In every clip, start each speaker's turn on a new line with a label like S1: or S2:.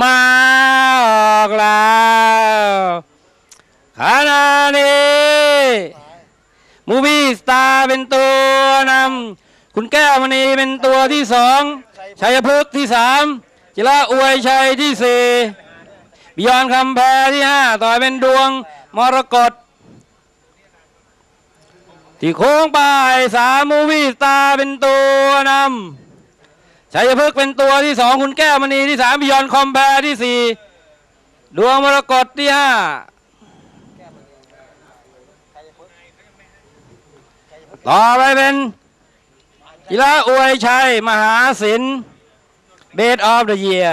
S1: มาออกแล้วขณะนี้มูวี่สตาร์เป็นตัวนำคุณแก้วมณีเป็นตัวที่สองชัยพฤกษ์ที่สามจิระอวยชัยที่สี่บิยอนคำแพรที่ห้าต่อยเป็นดวงมรกตที่โค้งไปสามมูวี่สตาร์เป็นตัวนำ ชัยพฤกษ์เป็นตัวที่สองคุณแก้วมณีที่สามบิยอนคอมแพรที่สี่ดวงมรกตที่ห้าต่อไปเป็นกีฬาอวยชัย มหาศิลป์เบสออฟเดอะเยีย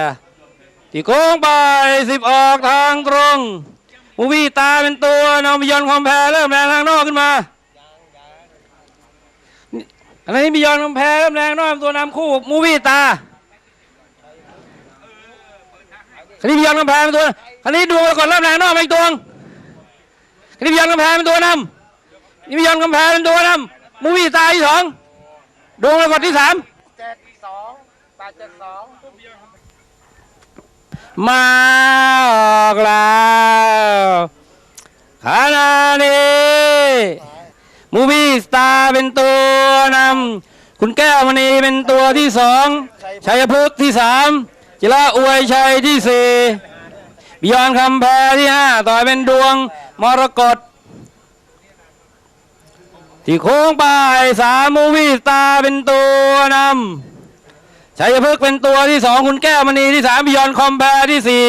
S1: ที่โค้งไปสิบออกทางตรงมูวี่ตาเป็นตัวนำบิยอนคอมแพรเริ่มแรงทางนอกขึ้นมา อันนี้บิยอนคอมแพรเริ่มแรงนอกตัวนำคู่มูวี่ตาคันนี้บิยอนกำแพงเป็นตัวคันนี้ดวงมรกตเริ่มแรงนอกมาอีกตัวคันนี้บิยอนกำแพงเป็นตัวนำนี่บิยอนกำแพงเป็นตัวนำมูวี่ตายที่สองดวงมรกตที่สาม
S2: เจ็ดสองแปดเจ็ดสอง
S1: มาออกแล้วขณะนี้ มูวี่สตาร์เป็นตัวนำคุณแก้วมณีเป็นตัวที่สองชัยพฤกษ์ที่สามจิระอวยชัยที่สี่บิยอนคำแพรที่ห้าต่อยเป็นดวงมรกตที่โค้งไปสามมูวี่สตาร์เป็นตัวนำชัยพฤกษ์เป็นตัวที่สองคุณแก้วมณีที่สามบิยอนคอมแพรที่สี่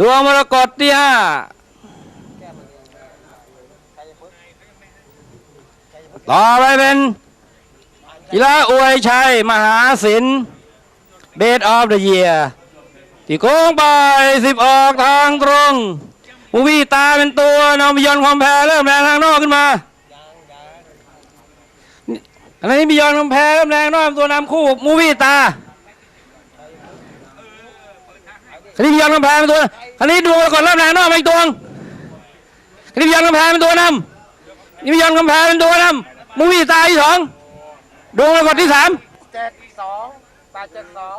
S1: ดวงมรกตที่ห้า ต่อไปเป็นกีฬาอวยชัย มหาศิลป์เบสออฟเดอะเยียที่โค้งไปสิบออกทางตรงมูวี่ตาเป็นตัวนำบิยอนคอมแพรเริ่มแรงทางนอกขึ้นมาอันนี้บิยอนคอมแพรเริ่มแรงนอกตัวนำคู่มูวี่ตาคันนี้ยอนกำแพงเป็นตัวคันนี้ดวงมรกตเริ่มแรงนอกมาอีกตัวคันนี้ยอนกำแพงเป็นตัวนำนี่บิยอนกำแพงเป็นตัวนำ มูวี่ตายที่สองดวงมรกตที่สาม
S2: เจ็ดสองแปดเจ็ดสอง